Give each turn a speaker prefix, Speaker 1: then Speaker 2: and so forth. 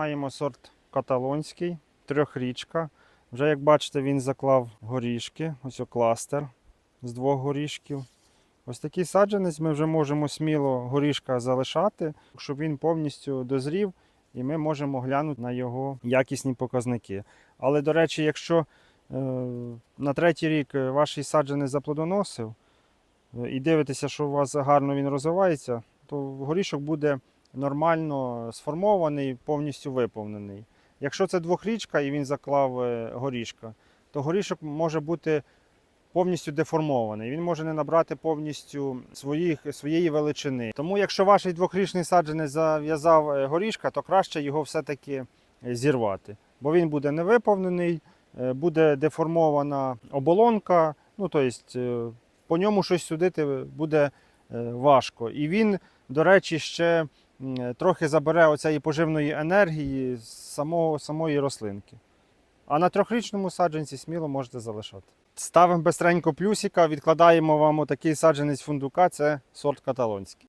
Speaker 1: Маємо сорт каталонський, трьохрічка. Вже як бачите, він заклав горішки. Ось кластер з двох горішків. Ось такий саджанець ми вже можемо сміло горішка залишати, щоб він повністю дозрів, і ми можемо глянути на його якісні показники. Але, до речі, якщо е, на третій рік е, ваш саджанець заплодоносив е, і дивитеся, що у вас гарно він розвивається, то горішок буде нормально сформований, повністю виповнений. Якщо це двохрічка і він заклав е, горішка, то горішок може бути повністю деформований. Він може не набрати повністю своїх, своєї величини. Тому, якщо ваш двохрічний саджанець зав'язав е, горішка, то краще його все-таки е, зірвати. Бо він буде невиповнений, буде деформована оболонка, ну тобто по ньому щось судити буде важко. І він, до речі, ще трохи забере оцеї поживної енергії з самого, самої рослинки. А на трьохрічному саджанці сміло можете залишати. Ставимо бистренько плюсика, відкладаємо вам отакий саджанець фундука, це сорт каталонський.